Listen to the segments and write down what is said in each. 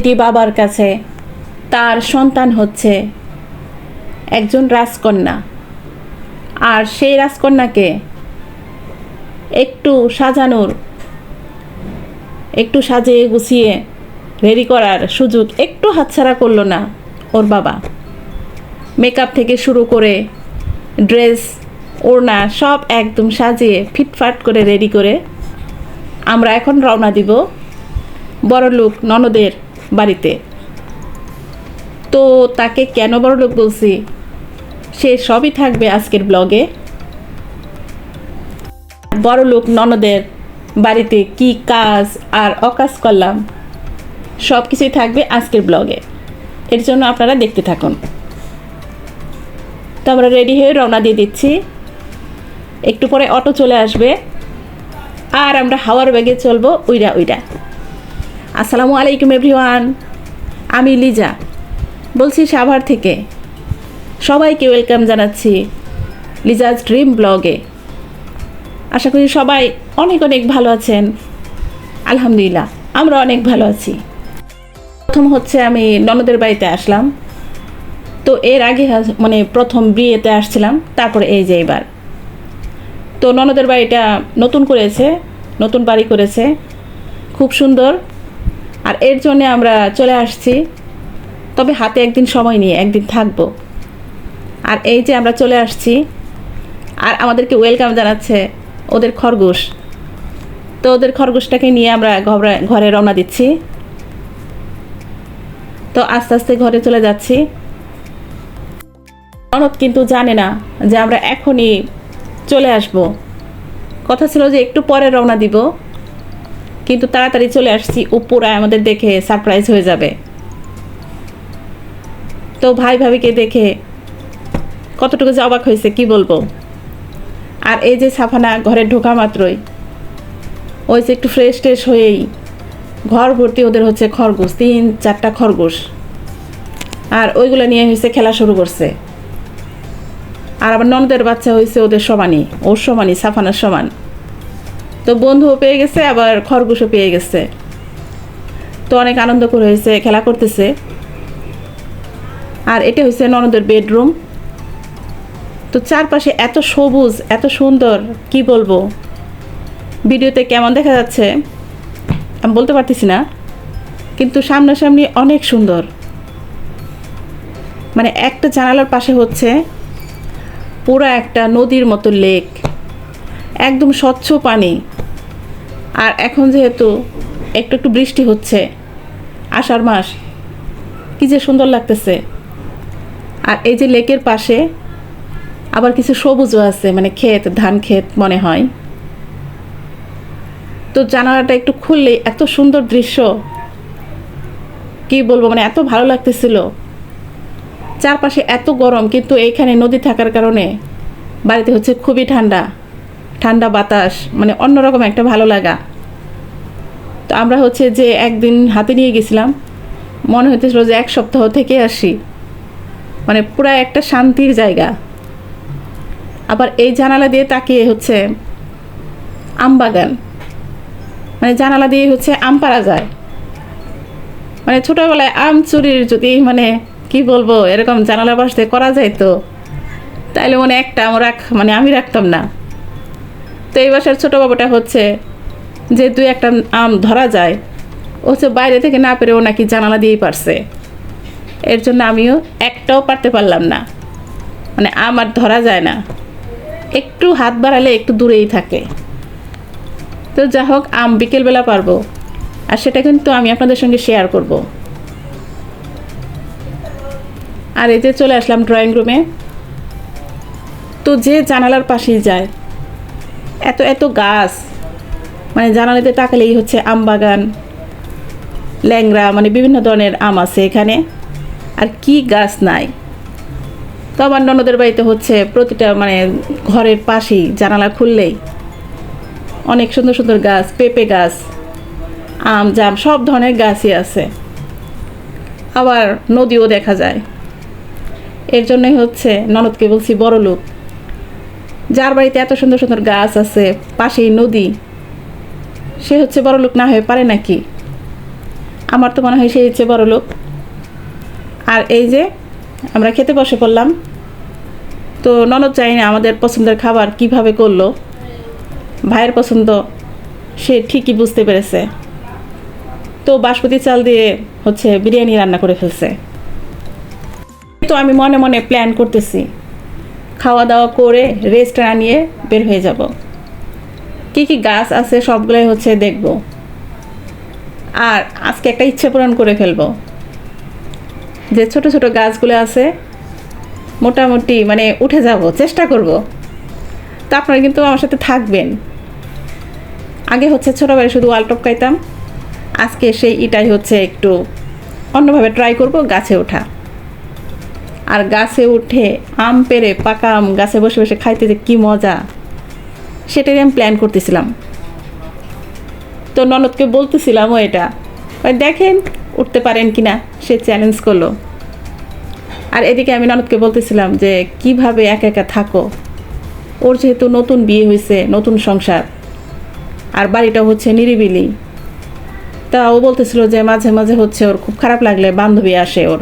এটি বাবার কাছে। তার সন্তান হচ্ছে একজন রাজকন্যা। আর সেই রাজকন্যাকে একটু সাজানোর, একটু সাজিয়ে গুছিয়ে রেডি করার সুযোগ একটু হাতছাড়া করল না ওর বাবা। মেকআপ থেকে শুরু করে ড্রেস ওড়না সব একদম সাজিয়ে ফিটফাট করে রেডি করে আমরা এখন রওনা দিব বড়লোক ননদের বাড়িতে। তো তাকে কেন বড়লোক বলছি? সে সবই থাকবে আজকের ব্লগে বড়লোক ননদের বাড়িতে কি কাজ আর অকাজ করলাম সব কিছুই থাকবে আজকের ব্লগে এর জন্য আপনারা দেখতে থাকুন। তো আমরা রেডি হয়ে রওনা দিয়ে দিচ্ছি। একটু পরে অটো চলে আসবে। আর আমরা হাওয়ার ব্যাগে চলবো উইরা উইরা। আসসালামু আলাইকুম এভরিওয়ান, আমি লিজা। বলছি সাভার থেকে। সবাইকে ওয়েলকাম জানাচ্ছি লিজাজ ড্রিম ব্লগে। আশা করি সবাই অনেক অনেক ভালো আছেন। আলহামদুলিল্লাহ, আমরা অনেক ভালো আছি। প্রথম হচ্ছে আমি ননদের বাড়িতে আসলাম। তো এর আগে মানে প্রথম বিয়েতে আসছিলাম, তারপরে এই যে এবার। তো ননদের বাড়িটা নতুন করেছে, নতুন বাড়ি করেছে। খুব সুন্দর। আর এর জন্যে আমরা চলে আসছি। তবে হাতে একদিন সময় নিয়ে, একদিন থাকব। আর এই যে আমরা চলে আসছি, আর আমাদেরকে ওয়েলকাম জানাচ্ছে ওদের খরগোশ। তো ওদের খরগোশটাকে নিয়ে আমরা ঘরে রওনা দিচ্ছি। তো আস্তে আস্তে ঘরে চলে যাচ্ছি। অনদ কিন্তু জানে না যে আমরা এখনই চলে আসব। কথা ছিল যে একটু পরে রওনা দিব। কিন্তু তাড়াতাড়ি চলে আসছি ও আমাদের দেখে সারপ্রাইজ হয়ে যাবে। তো ভাই ভাবিকে দেখে কতটুকু যে অবাক হয়েছে, কি বলব? আর এই যে সাফানা ঘরে ঢোকা মাত্রই, ওই যে একটু ফ্রেশ ট্রেশ হয়েই ঘর ভর্তি ওদের হচ্ছে খরগোশ, তিন চারটা খরগোশ। আর ওইগুলো নিয়ে হয়েছে খেলা শুরু করছে। আর আবার ননদের বাচ্চা হয়েছে ওদের সমানই, ওর সমানই, সাফানার সমান। তো বন্ধুও পেয়ে গেছে, আবার খরগোশও পেয়ে গেছে। তো অনেক আনন্দ করে হয়েছে, খেলা করতেছে। আর এটা হচ্ছে ননদের বেডরুম। তো চারপাশে এত সবুজ, এত সুন্দর, কি বলব? ভিডিওতে কেমন দেখা যাচ্ছে? আমি বলতে পারতেছি না, কিন্তু সামনাসামনি অনেক সুন্দর। মানে একটা জানালার পাশে হচ্ছে পুরো একটা নদীর মতো লেক। একদম স্বচ্ছ পানি। আর এখন যেহেতু একটু একটু বৃষ্টি হচ্ছে, আষাঢ় মাস, কি যে সুন্দর লাগতেছে। আর এই যে লেকের পাশে আবার কিছু সবুজও আছে মানে ক্ষেত, ধান ক্ষেত মনে হয়। তো জানালাটা একটু খুললেই এত সুন্দর দৃশ্য, কি বলব মানে এত ভালো লাগতেছিল। চারপাশে এত গরম, কিন্তু এইখানে নদী থাকার কারণে বাড়িতে হচ্ছে খুবই ঠান্ডা। ঠান্ডা বাতাস মানে অন্যরকম একটা ভালো লাগা। তো আমরা হচ্ছে যে একদিন হাতে নিয়ে গেছিলাম, মনে হইতেছিল যে এক সপ্তাহ থেকে আসি। মানে পুরা একটা শান্তির জায়গা। আবার এই জানালা দিয়ে তাকিয়ে হচ্ছে আম বাগান। মানে জানালা দিয়ে হচ্ছে আম পাড়া যায়। মানে ছোটোবেলায় আম চুরির যদি মানে কি বলব, এরকম জানালা দিয়ে করা যায় তো তাইলে মনে একটা আম রাখ মানে আমি রাখতাম না। তো এই বাসার ছোটো বাবুটা হচ্ছে যে দুই একটা আম ধরা যায়। হচ্ছে বাইরে থেকে না পেরে ও নাকি জানালা দিয়েই পারছে। এর জন্য আমিও একটাও পারতে পারলাম না। মানে আম আর ধরা যায় না। একটু হাত বাড়ালে একটু দূরেই থাকে। তো যা হোক, আম বিকেলবেলা পারব। আর সেটা কিন্তু আমি আপনাদের সঙ্গে শেয়ার করব। আর এতে চলে আসলাম ড্রয়িং রুমে তো যে জানালার পাশেই যায়। এত এত গাছ। মানে জানালাতে তাকালেই হচ্ছে আম বাগান, ল্যাংড়া মানে বিভিন্ন ধরনের আম আছে এখানে। আর কি গাছ নাই। তো আমার ননদের বাড়িতে হচ্ছে প্রতিটা মানে ঘরের পাশেই জানালা খুললেই অনেক সুন্দর সুন্দর গাছ, পেঁপে গাছ, আম, জাম, সব ধরনের গাছই আছে। আবার নদীও দেখা যায়। এর জন্যই হচ্ছে ননদকে বলছি বড় লোক যার বাড়িতে এত সুন্দর সুন্দর গাছ আছে, পাশেই নদী, সে হচ্ছে বড় লোক না হয়ে পারে নাকি? আমার তো মনে হয় সে হচ্ছে বড় লোক। আর এই যে আমরা খেতে বসে পড়লাম। তো ননদ চাই না আমাদের পছন্দের খাবার কীভাবে করল। ভাইয়ের পছন্দ, সে ঠিকই বুঝতে পেরেছে। তো বাসমতি চাল দিয়ে হচ্ছে বিরিয়ানি রান্না করে ফেলছে। তো আমি মনে মনে প্ল্যান করতেছি। খাওয়া দাওয়া করে রেস্ট না নিয়ে বের হয়ে যাব। কি কি গাছ আছে সবগুলোই হচ্ছে দেখব। আর আজকে একটা ইচ্ছে পূরণ করে ফেলব। যে ছোট ছোট গাছগুলো আছে, মোটামুটি মানে উঠে যাব, চেষ্টা করব। তা আপনারা কিন্তু আমার সাথে থাকবেন। আগে হচ্ছে ছোটোবেলায় শুধু ওয়াল টপকাইতাম আজকে সেই ইটাই হচ্ছে একটু অন্যভাবে ট্রাই করব গাছে ওঠা। আর গাছে উঠে আম পেরে পাকা আম গাছে বসে বসে খাইতে যে কী মজা। সেটাই আমি প্ল্যান করতেছিলাম। তো ননদকে বলতেছিলামও এটা। দেখেন, উঠতে পারেন কি না সে চ্যালেঞ্জ করল। আর এদিকে আমি ননদকে বলতেছিলাম যে, কীভাবে একা একা থাকো? ওর যেহেতু নতুন বিয়ে হয়েছে নতুন সংসার, আর বাড়িটা হচ্ছে নিরিবিলি। তা ও বলতেছিল যে, মাঝে মাঝে হচ্ছে ওর খুব খারাপ লাগলে বান্ধবী আসে ওর।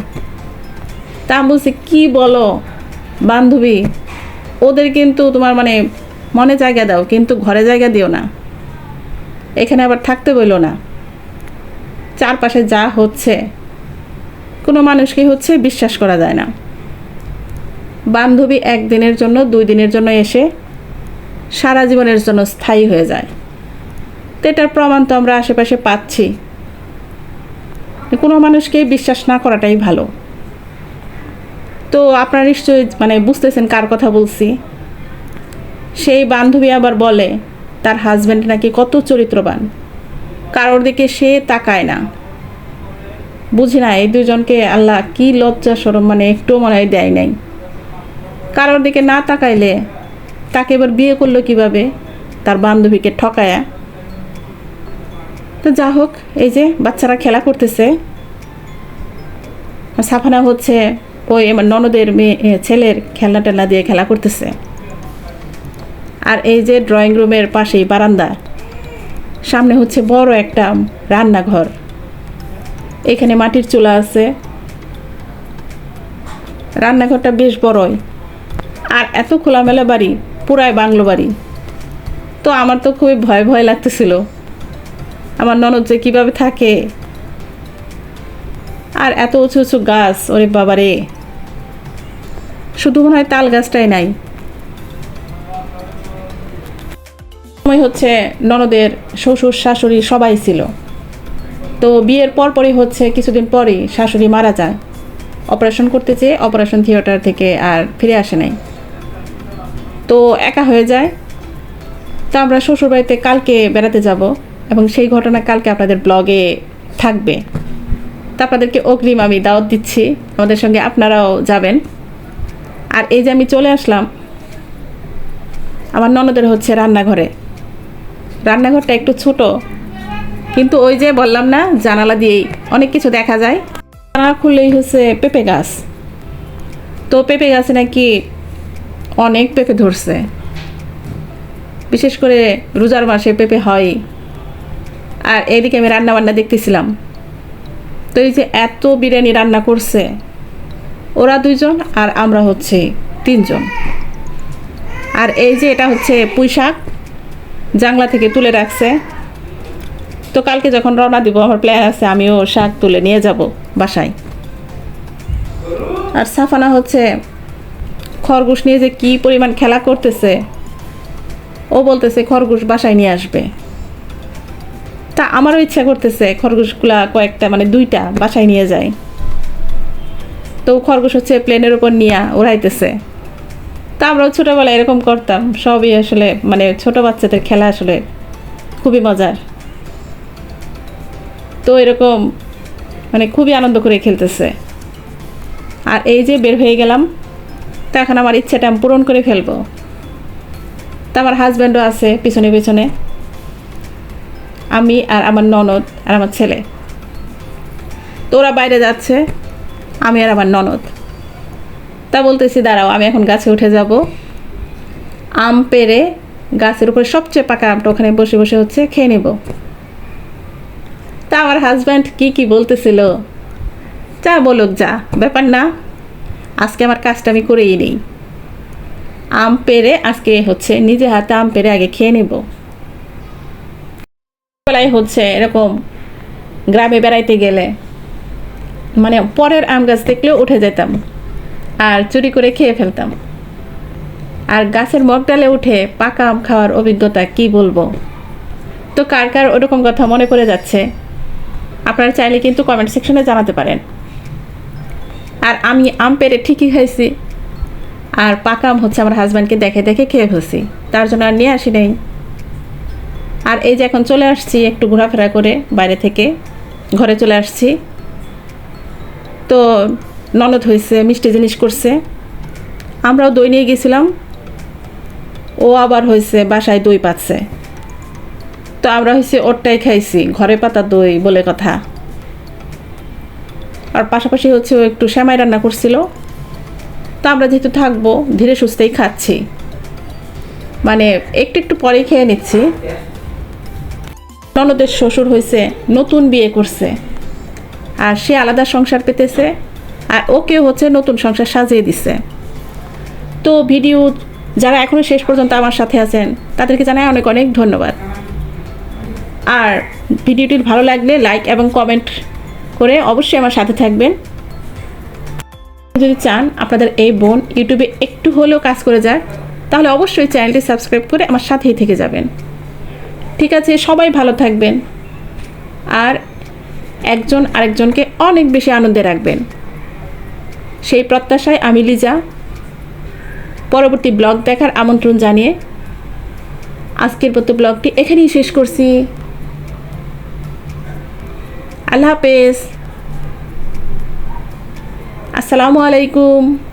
তা আমি বলছি, কী বলো, বান্ধবী? ওদের কিন্তু তোমার মানে মনে জায়গা দাও, কিন্তু ঘরে জায়গা দিও না। এখানে আবার থাকতে বইল না। চারপাশে যা হচ্ছে, কোনো মানুষকে হচ্ছে বিশ্বাস করা যায় না। বান্ধবী একদিনের জন্য, দুই দিনের জন্য এসে সারা জীবনের জন্য স্থায়ী হয়ে যায়। তো এটার প্রমাণ তো আমরা আশেপাশে পাচ্ছি। কোনো মানুষকে বিশ্বাস না করাটাই ভালো। তো আপনারা নিশ্চয়ই মানে বুঝতেছেন কার কথা বলছি। সেই বান্ধবী আবার বলে, তার হাজব্যান্ড নাকি কত চরিত্রবান। কারোর দিকে সে তাকায় না। বুঝি না, এই দুজনকে আল্লাহ কি লজ্জা সরম মানে একটু মনে হয় দেয় নাই। কারোর দিকে না তাকাইলে তাকে এবার বিয়ে করল কীভাবে? তার বান্ধবীকে ঠকায়া। তো যা হোক, এই যে বাচ্চারা খেলা করতেছে। সাফানা হচ্ছে ওই আমার ননদের মেয়ে ছেলের খেলনা টেলনা দিয়ে খেলা করতেছে। আর এই যে ড্রয়িং রুমের পাশেই বারান্দা, সামনে হচ্ছে বড় একটা রান্নাঘর। এখানে মাটির চুলা আছে। রান্নাঘরটা বেশ বড়ই। আর এত খোলামেলা বাড়ি, পুরাই বাংলো বাড়ি। তো আমার তো খুবই ভয় ভয় লাগতেছিল। আমার ননদ যে কীভাবে থাকে। আর এত উঁচু উঁচু গাছ, ওরে বাবারে। শুধু মনে হয় তাল গাছটাই নাই। সময় হচ্ছে ননদের শ্বশুর, শাশুড়ি সবাই ছিল। তো বিয়ের পর পরই হচ্ছে কিছুদিন পরেই শাশুড়ি মারা যায়। অপারেশন করতে চেয়ে অপারেশন থিয়েটার থেকে আর ফিরে আসে নাই। তো একা হয়ে যায়। তো আমরা শ্বশুরবাড়িতে কালকে বেড়াতে যাব এবং সেই ঘটনা কালকে আপনাদের ব্লগে থাকবে। তা আপনাদেরকে অগ্রিম আমি দাওয়াত দিচ্ছি। আমাদের সঙ্গে আপনারাও যাবেন। আর এই যে আমি চলে আসলাম, আমার ননদের হচ্ছে রান্নাঘরে। রান্নাঘরটা একটু ছোট, কিন্তু ওই যে বললাম না, জানালা দিয়েই অনেক কিছু দেখা যায়। জানালা খুললেই হচ্ছে পেঁপে গাছ। তো পেঁপে গাছে নাকি অনেক পেঁপে ধরছে। বিশেষ করে রোজার মাসে পেঁপে হয়। আর এদিকে আমি রান্না বান্না দেখতেছিলাম। তো এই যে এত বিরিয়ানি রান্না করছে ওরা দুইজন আর আমরা হচ্ছে তিনজন। আর এই যে এটা হচ্ছে পুঁই শাক জাংলা থেকে তুলে রাখছে। তো কালকে যখন রওনা দিব, আমার প্ল্যান আছে আমিও শাক তুলে নিয়ে যাব বাসায়। আর সাফানা হচ্ছে খরগোশ নিয়ে যে কি পরিমাণ খেলা করতেছে, ও বলতেছে খরগোশ বাসায় নিয়ে আসবে। তা আমারও ইচ্ছা করতেছে খরগোশগুলা কয়েকটা মানে দুইটা বাসায় নিয়ে যায়। তো খরগোশ হচ্ছে প্লেনের উপর নিয়ে উড়াইতেছে। তা আমরাও ছোটোবেলায় এরকম করতাম। সবই আসলে মানে ছোট বাচ্চাদের খেলা আসলে খুবই মজার। তো এরকম মানে খুবই আনন্দ করে খেলতেছে। আর এই যে বের হয়ে গেলাম, তা এখন আমার ইচ্ছাটা আমি পূরণ করে ফেলব। তা আমার হাজব্যান্ডও আছে পিছনে পিছনে। আমি আর আমার ননদ আর আমার ছেলে। তো ওরা বাইরে যাচ্ছে। আমি আর আমার ননদ। তা বলতেছি, দাঁড়াও, আমি এখন গাছে উঠে যাব। আম পেরে গাছের উপরে সবচেয়ে পাকা আমটা ওখানে বসে বসে হচ্ছে, খেয়ে নেব। তা আমার হাজব্যান্ড কি কি বলতেছিল? যা বলুক, যা, ব্যাপার না। আজকে আমার কাজটা আমি করেই নিই। আম পেরে আজকে হচ্ছে নিজে হাতে আম পেরে আগে খেয়ে নেব। হচ্ছে, এরকম গ্রামে বেড়াইতে গেলে মানে পরের আম গাছ দেখলেও উঠে যেতাম আর চুরি করে খেয়ে ফেলতাম। আর গাছের মগ ডালে উঠে পাকা আম খাওয়ার অভিজ্ঞতা কি বলব? তো কার কার ওরকম কথা মনে পড়ে যাচ্ছে? আপনারা চাইলে কিন্তু কমেন্ট সেকশনে জানাতে পারেন। আর আমি আম পেরে ঠিকই খাইছি। আর পাকা আম হচ্ছে আমার হাজব্যান্ডকে দেখে দেখে খেয়ে ফেলছি। তার জন্য আর নিয়ে আসি নাই। আর এই যে এখন চলে আসছি একটু ঘোরাফেরা করে বাইরে থেকে। ঘরে চলে আসছি। তো ননদ হয়েছে মিষ্টি জিনিস করছে। আমরাও দই নিয়ে গেছিলাম। ও আবার হয়েছে বাসায় দই পাচ্ছে। তো আমরা হয়েছে ওরটাই খাইছি, ঘরে পাতা দই বলে কথা। আর পাশাপাশি হচ্ছে ও একটু শ্যামাই রান্না করছিল। তো আমরা যেহেতু থাকব, ধীরে সুস্থেই খাচ্ছি। মানে একটু একটু পরেই খেয়ে নিচ্ছি। ননদের শ্বশুর হয়েছে নতুন বিয়ে করছে। আর সে আলাদা সংসার পেতেছে। আর ওকে হচ্ছে নতুন সংসার সাজিয়ে দিছে। তো ভিডিও যারা এখনও শেষ পর্যন্ত আমার সাথে আছেন, তাদেরকে জানাই অনেক অনেক ধন্যবাদ। আর ভিডিওটি ভালো লাগলে লাইক এবং কমেন্ট করে অবশ্যই আমার সাথে থাকবেন। যদি চান আপনাদের এই বোন ইউটিউবে একটু হলেও কাজ করে যাক, তাহলে অবশ্যই চ্যানেলটি সাবস্ক্রাইব করে আমার সাথেই থেকে যাবেন। ঠিক আছে, সবাই ভালো থাকবেন। আর একজন আরেকজনকে অনেক বেশি আনন্দে রাখবেন। সেই প্রত্যাশায় আমি লিজা পরবর্তী ব্লগ দেখার আমন্ত্রণ জানিয়ে আজকের মতো ব্লগটি এখানেই শেষ করছি। আল্লাহ হাফেজ। আসসালামু আলাইকুম।